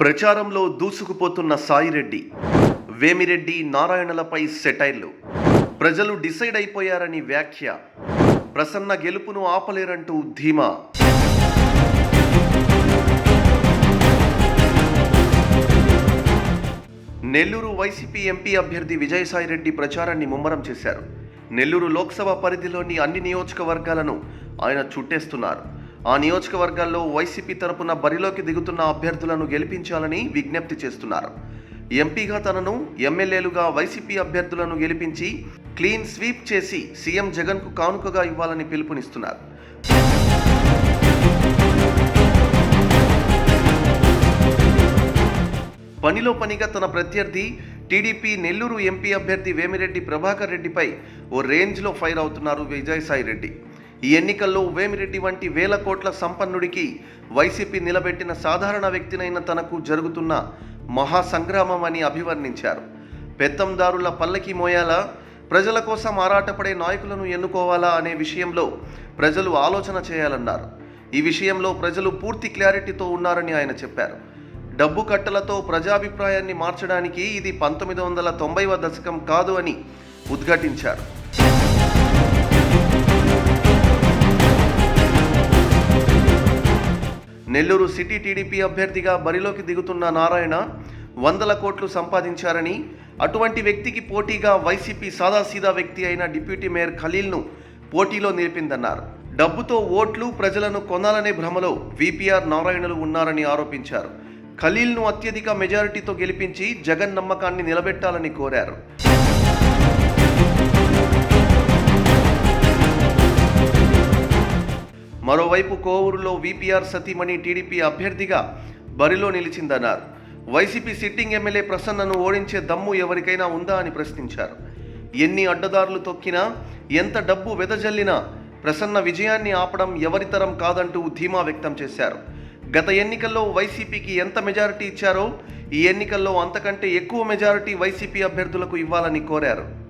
ప్రచారంలో దూసుకుపోతున్న సాయిరెడ్డి వేమిరెడ్డి నారాయణలపై సెటైర్లు. ప్రజలు డిసైడ్ అయిపోయారని వ్యాఖ్య. ప్రసన్న గెలుపును ఆపలేరంటూ ధీమా. నెల్లూరు వైసీపీ ఎంపీ అభ్యర్థి విజయసాయిరెడ్డి ప్రచారాన్ని ముమ్మరం చేశారు. నెల్లూరు లోక్సభ పరిధిలోని అన్ని నియోజకవర్గాలను ఆయన చుట్టేస్తున్నారు. ఆ నియోజకవర్గాల్లో వైసీపీ తరపున బరిలోకి దిగుతున్న అభ్యర్థులను గెలిపించాలని విజ్ఞప్తి చేస్తున్నారు. ఎంపీగా తనను ఎమ్మెల్యేలుగా వైసీపీ అభ్యర్థులను గెలిపించి క్లీన్ స్వీప్ చేసి సీఎం జగన్కు కానుకగా ఇవ్వాలని పిలుపునిస్తున్నారు. పనిలో పనిగా తన ప్రత్యర్థి టీడీపీ నెల్లూరు ఎంపీ అభ్యర్థి వేమిరెడ్డి ప్రభాకర్ రెడ్డిపై ఓ రేంజ్లో ఫైర్ అవుతున్నారు విజయసాయి రెడ్డి. ఈ ఎన్నికల్లో వేమిరెడ్డి వంటి వేల కోట్ల సంపన్నుడికి వైసీపీ నిలబెట్టిన సాధారణ వ్యక్తినైన తనకు జరుగుతున్న మహా సంగ్రామం అని అభివర్ణించారు. పెత్తందారుల పల్లకి మోయాలా? ప్రజల కోసం ఆరాటపడే నాయకులను ఎన్నుకోవాలా అనే విషయంలో ప్రజలు ఆలోచన చేయాలన్నారు. ఈ విషయంలో ప్రజలు పూర్తి క్లారిటీతో ఉన్నారని ఆయన చెప్పారు. డబ్బు కట్టలతో ప్రజాభిప్రాయాన్ని మార్చడానికి ఇది పంతొమ్మిది వందల తొంభైవ దశకం కాదు అని ఉద్ఘాటించారు. నెల్లూరు సిటీ టీడీపీ అభ్యర్థిగా బరిలోకి దిగుతున్న నారాయణ వందల కోట్లు సంపాదించారని అటువంటి వ్యక్తికి పోటీగా వైసీపీ సాదాసీదా వ్యక్తి అయిన డిప్యూటీ మేయర్ ఖలీల్ను పోటీలో నిలిపిందన్నారు. డబ్బుతో ఓట్లు ప్రజలను కొనాలనే భ్రమలో విపిఆర్ నారాయణలు ఉన్నారని ఆరోపించారు. ఖలీల్ను అత్యధిక మెజారిటీతో గెలిపించి జగన్ నమ్మకాన్ని నిలబెట్టాలని కోరారు. మరోవైపు కోవూరులో విపిఆర్ సతీమణి టీడీపీ అభ్యర్థిగా బరిలో నిలిచిందన్నారు. వైసీపీ సిట్టింగ్ ఎమ్మెల్యే ప్రసన్నను ఓడించే దమ్ము ఎవరికైనా ఉందా అని ప్రశ్నించారు. ఎన్ని అడ్డదారులు తొక్కినా ఎంత డబ్బు వెదజల్లినా ప్రసన్న విజయాన్ని ఆపడం ఎవరితరం కాదంటూ ధీమా వ్యక్తం చేశారు. గత ఎన్నికల్లో వైసీపీకి ఎంత మెజారిటీ ఇచ్చారో ఈ ఎన్నికల్లో అంతకంటే ఎక్కువ మెజారిటీ వైసీపీ అభ్యర్థులకు ఇవ్వాలని కోరారు.